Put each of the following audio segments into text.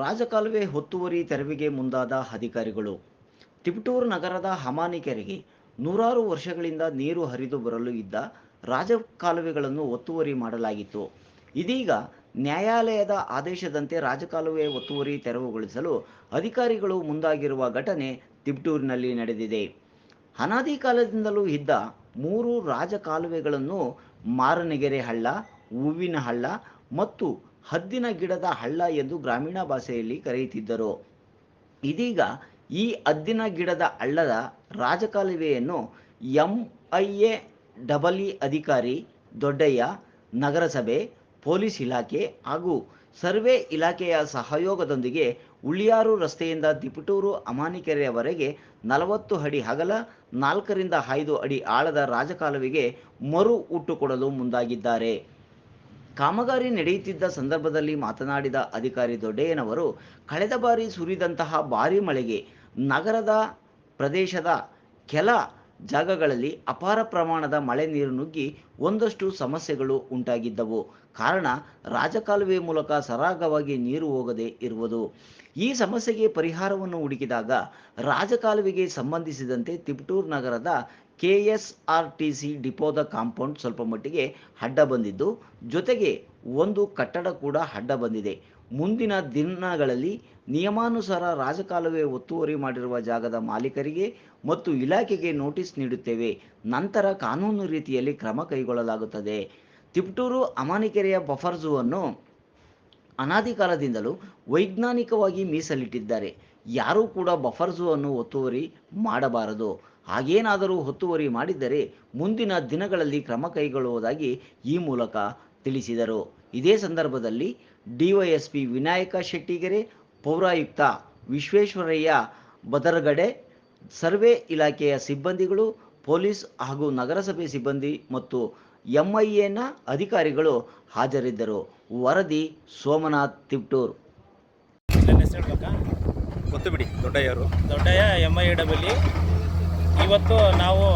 ರಾಜಕಾಲುವೆ ಹೊತ್ತುವರಿ ತೆರವಿಗೆ ಮುಂದಾದ ಅಧಿಕಾರಿಗಳು. ತಿಪಟೂರು ನಗರದ ಹಮಾನಿಕೆರೆಗೆ ನೂರಾರು ವರ್ಷಗಳಿಂದ ನೀರು ಹರಿದು ಬರಲು ಇದ್ದ ರಾಜಕಾಲುವೆಗಳನ್ನು ಒತ್ತುವರಿ ಮಾಡಲಾಗಿತ್ತು. ಇದೀಗ ನ್ಯಾಯಾಲಯದ ಆದೇಶದಂತೆ ರಾಜಕಾಲುವೆ ಒತ್ತುವರಿ ತೆರವುಗೊಳಿಸಲು ಅಧಿಕಾರಿಗಳು ಮುಂದಾಗಿರುವ ಘಟನೆ ತಿಪಟೂರಿನಲ್ಲಿ ನಡೆದಿದೆ. ಅನಾದಿ ಕಾಲದಿಂದಲೂ ಇದ್ದ ಮೂರು ರಾಜಕಾಲುವೆಗಳನ್ನು ಮಾರನಗೆರೆ ಹಳ್ಳ, ಹೂವಿನ ಹಳ್ಳ ಮತ್ತು ಹದ್ದಿನ ಗಿಡದ ಹಳ್ಳ ಎಂದು ಗ್ರಾಮೀಣ ಭಾಷೆಯಲ್ಲಿ ಕರೆಯುತ್ತಿದ್ದರು. ಇದೀಗ ಈ ಹದ್ದಿನ ಗಿಡದ ಹಳ್ಳದ ರಾಜಕಾಲುವೆಯನ್ನು M I A double E ಅಧಿಕಾರಿ ದೊಡ್ಡಯ್ಯ, ನಗರಸಭೆ, ಪೊಲೀಸ್ ಇಲಾಖೆ ಹಾಗೂ ಸರ್ವೆ ಇಲಾಖೆಯ ಸಹಯೋಗದೊಂದಿಗೆ ಉಳಿಯಾರು ರಸ್ತೆಯಿಂದ ತಿಪಟೂರು ಅಮಾನಿಕೆರೆಯವರೆಗೆ ನಲವತ್ತು ಅಡಿ ಅಗಲ ನಾಲ್ಕರಿಂದ ಐದು ಅಡಿ ಆಳದ ರಾಜಕಾಲುವೆಗೆ ಮರು ಹುಟ್ಟುಕೊಡಲು ಮುಂದಾಗಿದ್ದಾರೆ. ಕಾಮಗಾರಿ ನಡೆಯುತ್ತಿದ್ದ ಸಂದರ್ಭದಲ್ಲಿ ಮಾತನಾಡಿದ ಅಧಿಕಾರಿ ದೊಡ್ಡಯ್ಯನವರು ಕಳೆದ ಬಾರಿ ಸುರಿದಂತಹ ಭಾರಿ ಮಳೆಗೆ ನಗರದ ಪ್ರದೇಶದ ಕೆಲ ಜಾಗಗಳಲ್ಲಿ ಅಪಾರ ಪ್ರಮಾಣದ ಮಳೆ ನೀರು ನುಗ್ಗಿ ಒಂದಷ್ಟು ಸಮಸ್ಯೆಗಳು ಉಂಟಾಗಿದ್ದವು. ಕಾರಣ ರಾಜಕಾಲುವೆ ಮೂಲಕ ಸರಾಗವಾಗಿ ನೀರು ಹೋಗದೆ ಇರುವುದು. ಈ ಸಮಸ್ಯೆಗೆ ಪರಿಹಾರವನ್ನು ಹುಡುಕಿದಾಗ ರಾಜಕಾಲುವೆಗೆ ಸಂಬಂಧಿಸಿದಂತೆ ತಿಪಟೂರು ನಗರದ ಕೆಎಸ್ಆರ್ ಟಿ ಸಿ ಡಿಪೋದ ಕಾಂಪೌಂಡ್ ಸ್ವಲ್ಪ ಮಟ್ಟಿಗೆ ಅಡ್ಡ ಬಂದಿದ್ದು, ಜೊತೆಗೆ ಒಂದು ಕಟ್ಟಡ ಕೂಡ ಅಡ್ಡ ಬಂದಿದೆ. ಮುಂದಿನ ದಿನಗಳಲ್ಲಿ ನಿಯಮಾನುಸಾರ ರಾಜಕಾಲುವೆ ಒತ್ತುವರಿ ಮಾಡಿರುವ ಜಾಗದ ಮಾಲೀಕರಿಗೆ ಮತ್ತು ಇಲಾಖೆಗೆ ನೋಟಿಸ್ ನೀಡುತ್ತೇವೆ. ನಂತರ ಕಾನೂನು ರೀತಿಯಲ್ಲಿ ಕ್ರಮ ಕೈಗೊಳ್ಳಲಾಗುತ್ತದೆ. ತಿಪಟೂರು, ಅಮಾನಿಕೆರೆಯ ಬಫರ್ ಝೂ ಅನ್ನು ಅನಾದಿ ಕಾಲದಿಂದಲೂ ವೈಜ್ಞಾನಿಕವಾಗಿ ಮೀಸಲಿಟ್ಟಿದ್ದಾರೆ. ಯಾರೂ ಕೂಡ ಬಫರ್ ಝೂ ಅನ್ನು ಒತ್ತುವರಿ ಮಾಡಬಾರದು. ಹಾಗೇನಾದರೂ ಒತ್ತುವರಿ ಮಾಡಿದ್ದರೆ ಮುಂದಿನ ದಿನಗಳಲ್ಲಿ ಕ್ರಮ ಕೈಗೊಳ್ಳುವುದಾಗಿ ಈ ಮೂಲಕ ತಿಳಿಸಿದರು. ಇದೇ ಸಂದರ್ಭದಲ್ಲಿ ಡಿವೈಎಸ್ಪಿ ವಿನಾಯಕ ಶೆಟ್ಟಿಗೆರೆ ಪೌರಾಯುಕ್ತ ವಿಶ್ವೇಶ್ವರಯ್ಯ ಬದರಗಡೆ ಸರ್ವೆ ಇಲಾಖೆಯ ಸಿಬ್ಬಂದಿಗಳು ಪೊಲೀಸ್ ಹಾಗೂ ನಗರಸಭೆ ಸಿಬ್ಬಂದಿ ಮತ್ತು ಎಂಐಎನ ಅಧಿಕಾರಿಗಳು ಹಾಜರಿದ್ದರು. ವರದಿ ಸೋಮನಾಥ್ ತಿಪ್ಟೂರು. ನನ್ನ ಹೆಸರು ಹೇಳ್ಬೇಕಾ? ಗೊತ್ತು ಬಿಡಿ ದೊಡ್ಡಯ್ಯವರು. ದೊಡ್ಡಯ್ಯ ಎಂ ಐ ಡಬಲ್ ಇವತ್ತು ನಾವು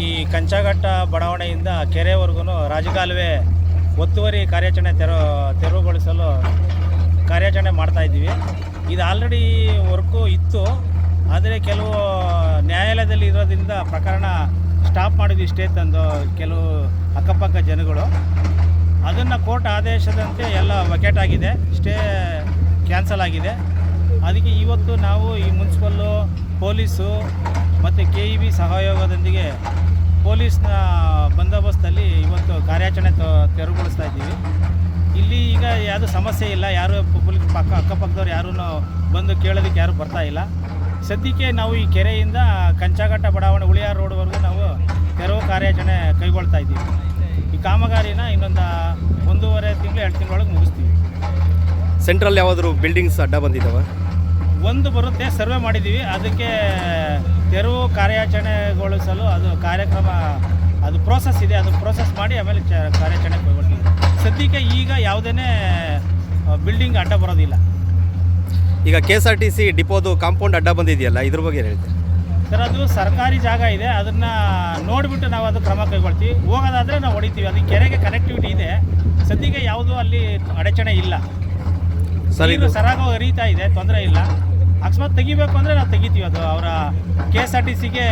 ಈ ಕಂಚಘಟ್ಟ ಬಡಾವಣೆಯಿಂದ ಕೆರೆವರೆಗೂ ರಾಜಕಾಲುವೆ ಒತ್ತುವರಿ ಕಾರ್ಯಾಚರಣೆ ತೆರವು ತೆರವುಗೊಳಿಸಲು ಕಾರ್ಯಾಚರಣೆ ಮಾಡ್ತಾಯಿದ್ದೀವಿ ಇದು ಆಲ್ರೆಡಿ ವರ್ಕು ಇತ್ತು. ಆದರೆ ಕೆಲವು ನ್ಯಾಯಾಲಯದಲ್ಲಿ ಇರೋದ್ರಿಂದ ಪ್ರಕರಣ ಸ್ಟಾಪ್ ಮಾಡಿದ್ವಿ ಇಷ್ಟೇ ತಂದು ಕೆಲವು ಅಕ್ಕಪಕ್ಕ ಜನಗಳು. ಅದನ್ನು ಕೋರ್ಟ್ ಆದೇಶದಂತೆ ಎಲ್ಲ ವಕೇಟ್ ಆಗಿದೆ. ಸ್ಟೇ ಕ್ಯಾನ್ಸಲ್ ಆಗಿದೆ. ಅದಕ್ಕೆ ಇವತ್ತು ನಾವು ಈ ಮುನ್ಸಿಪಲ್ಲು ಪೊಲೀಸು ಮತ್ತು ಕೆ ಇ ಬಿ ಸಹಯೋಗದೊಂದಿಗೆ ಪೊಲೀಸ್ನ ಬಂದೋಬಸ್ತಲ್ಲಿ ಇವತ್ತು ಕಾರ್ಯಾಚರಣೆ ತೆರವುಗೊಳಿಸ್ತಾ ಇದ್ದೀವಿ. ಇಲ್ಲಿ ಈಗ ಯಾವುದೂ ಸಮಸ್ಯೆ ಇಲ್ಲ, ಯಾರು ಪೊಲೀಸ್ ಪಕ್ಕ, ಅಕ್ಕಪಕ್ಕದವ್ರು ಯಾರೂ ಬಂದು ಕೇಳೋದಕ್ಕೆ ಯಾರೂ ಬರ್ತಾ ಇಲ್ಲ. ಸದ್ಯಕ್ಕೆ ನಾವು ಈ ಕೆರೆಯಿಂದ ಕಂಚಾಘಟ್ಟ ಬಡಾವಣೆ ಉಳಿಯಾರ ರೋಡ್ವರೆಗೂ ನಾವು ತೆರವು ಕಾರ್ಯಾಚರಣೆ ಕೈಗೊಳ್ತಾ ಇದ್ದೀವಿ. ಈ ಕಾಮಗಾರಿನ ಇನ್ನೊಂದು ಒಂದೂವರೆ ತಿಂಗಳು, ಎರಡು ತಿಂಗಳೊಳಗೆ ಮುಗಿಸ್ತೀವಿ. ಸೆಂಟ್ರಲ್ ಯಾವಾದರೂ ಬಿಲ್ಡಿಂಗ್ಸ್ ಅಡ್ಡ ಬಂದಿದ್ದಾವ? ಒಂದು ಬರುತ್ತೆ ಸರ್ವೆ ಮಾಡಿದ್ದೀವಿ. ಅದಕ್ಕೆ ತೆರವು ಕಾರ್ಯಾಚರಣೆಗೊಳಿಸಲು ಅದು ಕಾರ್ಯಕ್ರಮ ಅದು ಪ್ರೋಸೆಸ್ ಇದೆ. ಅದು ಪ್ರೋಸೆಸ್ ಮಾಡಿ ಆಮೇಲೆ ಚ ಕಾರ್ಯಾಚರಣೆ ಕೈಗೊಳ್ತೀವಿ ಸದ್ಯಕ್ಕೆ ಈಗ ಯಾವುದೇ ಬಿಲ್ಡಿಂಗ್ ಅಡ್ಡ ಬರೋದಿಲ್ಲ. ಈಗ K S R T C ಡಿಪೋದು compound ಅಡ್ಡ ಬಂದಿದೆಯಲ್ಲ ಇದ್ರ ಬಗ್ಗೆ ಹೇಳ್ತೀವಿ ಹೇಳ್ತೀರಿ? ಸರ್ ಅದು ಸರ್ಕಾರಿ ಜಾಗ ಇದೆ. ಅದನ್ನು ನೋಡಿಬಿಟ್ಟು ನಾವು ಅದು ಕ್ರಮ ಕೈಗೊಳ್ತೀವಿ. ಹೋಗೋದಾದರೆ ನಾವು ಹೊಡಿತೀವಿ. ಅದು ಕೆರೆಗೆ ಕನೆಕ್ಟಿವಿಟಿ ಇದೆ. ಸದ್ಯಕ್ಕೆ ಯಾವುದೂ ಅಲ್ಲಿ ಅಡಚಣೆ ಇಲ್ಲ. ಸರ್ ಇದು ಸರಾಗವಾಗಿ ಹರಿತಾ ಇದೆ. ತೊಂದರೆ ಇಲ್ಲ. ಅಕಸ್ಮಾತ್ ತೆಗಿಬೇಕು ಅಂದರೆ ನಾವು ತೆಗಿತೀವಿ. ಅದು ಅವರ ಕೆ ಎಸ್ ಆರ್ ಟಿ ಸಿಗೆ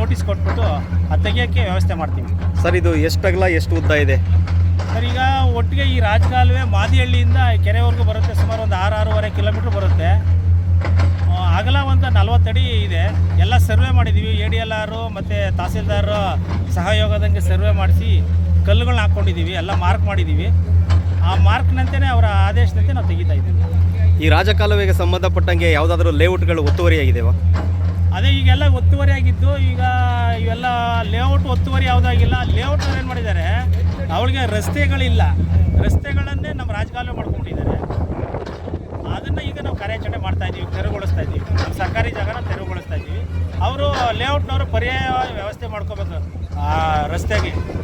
ನೋಟಿಸ್ ಕೊಟ್ಬಿಟ್ಟು ಅದು ತೆಗಿಯೋಕ್ಕೆ ವ್ಯವಸ್ಥೆ ಮಾಡ್ತೀವಿ. ಸರ್ ಇದು ಎಷ್ಟು ಅಗಲ ಎಷ್ಟು ಉದ್ದ ಇದೆ? ಸರ್ ಈಗ ಒಟ್ಟಿಗೆ ಈ ರಾಜಕಾಲುವೆ ಮಾದಿಹಳ್ಳಿಯಿಂದ ಕೆರೆವರೆಗೂ ಬರುತ್ತೆ. ಸುಮಾರು ಒಂದು ಆರು ಆರೂವರೆ ಕಿಲೋಮೀಟ್ರ್ ಬರುತ್ತೆ. ಅಗಲ ಒಂದು ನಲ್ವತ್ತಡಿ ಇದೆ. ಎಲ್ಲ ಸರ್ವೆ ಮಾಡಿದ್ದೀವಿ ಎ ಡಿ ಎಲ್ ಆರು ಮತ್ತು ತಹಸೀಲ್ದಾರ್ ಸಹಯೋಗದಂಗೆ ಸರ್ವೆ ಮಾಡಿಸಿ ಕಲ್ಲುಗಳನ್ನ ಹಾಕ್ಕೊಂಡಿದ್ದೀವಿ ಎಲ್ಲ ಮಾರ್ಕ್ ಮಾಡಿದ್ದೀವಿ ಆ ಮಾರ್ಕ್ನಂತೆಯೇ ಅವರ ಆದೇಶದಂತೆ ನಾವು ತೆಗಿತಾ ಇದ್ದೀವಿ. ಈ ರಾಜಕಾಲುವೆಗೆ ಸಂಬಂಧಪಟ್ಟಂಗೆ ಯಾವುದಾದ್ರೂ ಲೇಔಟ್ಗಳು ಒತ್ತುವರಿಯಾಗಿದೆಯಾ? ಅದೇ, ಈಗೆಲ್ಲ ಒತ್ತುವರಿ ಆಗಿದ್ದು ಈಗ ಇವೆಲ್ಲ ಲೇಔಟ್ ಒತ್ತುವರಿ ಯಾವುದಾಗಿಲ್ಲ. ಲೇಔಟ್ ಏನು ಮಾಡಿದ್ದಾರೆ? ಅವಳಿಗೆ ರಸ್ತೆಗಳಿಲ್ಲ. ರಸ್ತೆಗಳನ್ನೇ ನಮ್ಮ ರಾಜಕಾಲುವೆ ಮಾಡ್ಕೊಂಡಿದ್ದಾರೆ. ಅದನ್ನು ಈಗ ನಾವು ಕಾರ್ಯಾಚರಣೆ ಮಾಡ್ತಾ ಇದ್ದೀವಿ ತೆರವುಗೊಳಿಸ್ತಾ ಇದ್ದೀವಿ ನಮ್ಮ ಸರ್ಕಾರಿ ಜಾಗನ ತೆರವುಗೊಳಿಸ್ತಾ ಇದ್ದೀವಿ ಅವರು ಲೇಔಟ್ನವರು ಪರ್ಯಾಯ ವ್ಯವಸ್ಥೆ ಮಾಡ್ಕೋಬೇಕು, ಆ, ರಸ್ತೆಗೆ.